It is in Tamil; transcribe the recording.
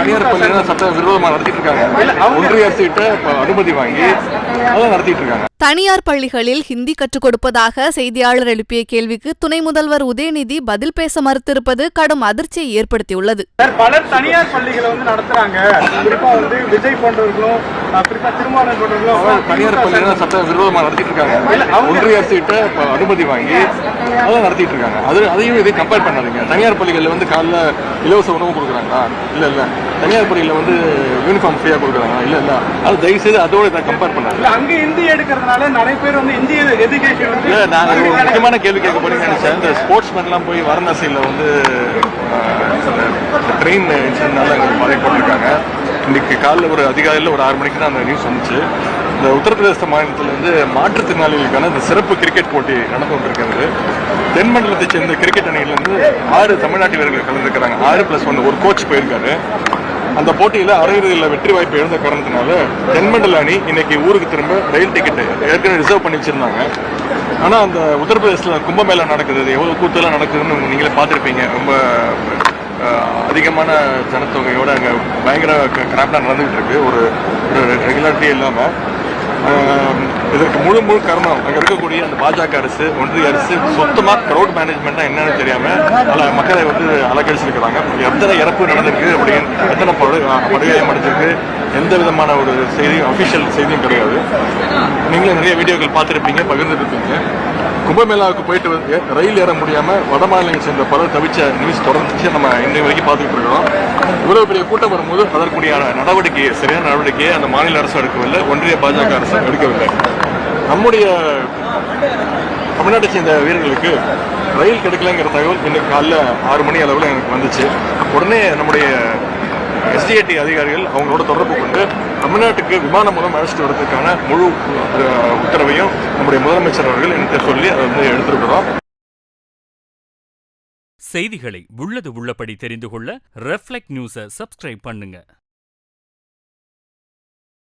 தனியார் பள்ளிகள் சட்ட விரோதமா நடத்திட்டு இருக்காங்க ஒன்றிய அனுமதி வாங்கி அதான் நடத்திட்டு இருக்காங்க தனியார் பள்ளிகளில் ஹிந்தி கற்றுக் கொடுப்பதாக செய்தியாளர் எழுப்பிய கேள்விக்கு துணை முதல்வர் உதயநிதி பதில் பேச மறுத்திருப்பது கடும் அதிர்ச்சியை ஏற்படுத்தியுள்ளது. பலர் தனியார் பள்ளிகளை வந்து நடத்துறாங்க. குறிப்பா வந்து விஜய் போன்றவர்களும் குறிப்பா திருமாவளவன் போன்றவர்களும் தனியார் பள்ளிகள் சட்ட விரோதமா நடத்திட்டு இருக்காங்க ஒன்றிய அரசு கிட்ட அனுமதி வாங்கி அதான் நடத்திட்டு இருக்காங்க அது அதையும் இதையும் கம்பேர் பண்ணாதீங்க. தனியார் பள்ளிகள்ல வந்து காலைல இலவச உணவு கொடுக்குறாங்களா? இல்ல இல்ல. தனியார் பள்ளியில வந்து யூனிஃபார்ம் ஃப்ரீயா கொடுக்குறாங்களா இல்ல இல்ல. அது தயவு செய்து அதோட இதை கம்பேர் பண்ணாதீங்க. இல்ல அங்க ஹிந்தி எடுக்கிறதுனால நிறைய பேர் வந்து இந்திய எஜுகேஷன் இல்ல நான் ஒரு முக்கியமான கேள்வி கேட்க நினைச்சேன். இந்த ஸ்போர்ட்ஸ் மேன்லாம் போய் வாரணாசியில் வந்து ட்ரெயின் இன்சிடென்ட்னால அங்கே பாதிக்கப்பட்டிருக்காங்க இன்னைக்கு காலைல ஒரு அதிகாலையில் ஒரு ஆறு மணிக்கு தான் அந்த நியூஸ் வந்துச்சு. இந்த உத்தரப்பிரதேச மாநிலத்தில் வந்து மாற்றுத்திறனாளிகளுக்கான இந்த சிறப்பு கிரிக்கெட் போட்டி நடந்து கொண்டிருக்கிறது. தென்மண்டலத்தை சேர்ந்த கிரிக்கெட் அணியிலிருந்து ஆறு தமிழ்நாட்டு வீரர்கள் கலந்துருக்கிறாங்க ஆறு பிளஸ் ஒன்று ஒரு கோச் போயிருக்காரு. அந்த போட்டியில் அரையிறுதியில் வெற்றி வாய்ப்பு இழந்த காரணத்தினால தென்மண்டல அணி இன்னைக்கு ஊருக்கு திரும்ப ரயில் டிக்கெட் ஏற்கனவே ரிசர்வ் பண்ணி வச்சிருந்தாங்க. ஆனால் அந்த உத்தரப்பிரதேசில் கும்பமேளா நடக்குது. அது எவ்வளோ கூத்தெல்லாம் நடக்குதுன்னு நீங்களே பார்த்துருப்பீங்க. ரொம்ப அதிகமான ஜனத்தொகையோடு அங்கே பயங்கர கிராப்டாக நடந்துகிட்டு இருக்கு. ஒரு ஒரு ரெகுலாரிட்டியே இல்லாமல் இதற்கு முழு முழு காரணம் அங்க இருக்கக்கூடிய அந்த பாஜக அரசு ஒன்றிய அரசு சொந்தமா க்ரௌட் மேனேஜ்மெண்ட்டா என்னன்னு தெரியாம பல மக்களை வந்து அலக்கழிச்சிருக்கிறாங்க எத்தனை இறப்பு நடந்திருக்கு அப்படின்னு எத்தனை படு படுகாயம் அடைஞ்சிருக்கு எந்த விதமான ஒரு செய்தியும் அபிஷியல் செய்தியும் கிடையாது. நீங்களும் நிறைய வீடியோக்கள் பார்த்துருப்பீங்க பகிர்ந்துருப்பீங்க. கும்பமேளாவுக்கு போயிட்டு வந்து ரயில் ஏற முடியாமல் வட மாநிலங்கள் சேர்ந்த பலர் தவிச்ச நியூஸ் தொடர்ந்துச்சு நம்ம இன்னை வரைக்கும் பார்த்துக்கிட்டு இருக்கிறோம். இவ்வளவு பெரிய கூட்டம் வரும்போது அதற்குரிய நடவடிக்கை சரியான நடவடிக்கையை அந்த மாநில அரசு எடுக்கவில்லை ஒன்றிய பாஜக அரசு எடுக்கவில்லை. நம்முடைய தமிழ்நாட்டை சேர்ந்த வீரர்களுக்கு ரயில் கிடைக்கலங்கிற தகவல் இன்னைக்கு காலைல ஆறு மணி அளவில் எனக்கு வந்துச்சு. உடனே நம்முடைய எஸ்டிஏடி அதிகாரிகள் அவங்களோட தொடர்பு கொண்டு தமிழ்நாட்டுக்கு விமானம் மூலம் அழைச்சிட்டு வரதுக்கான முழு உத்தரவையும் நம்முடைய முதலமைச்சர் அவர்கள் என்கிட்ட சொல்லி அதை வந்து எடுத்திருக்கிறோம். செய்திகளை உள்ளது உள்ளபடி தெரிந்து கொள்ள ரெஃப்ளெக்ட் நியூஸை சப்ஸ்கிரைப் பண்ணுங்க.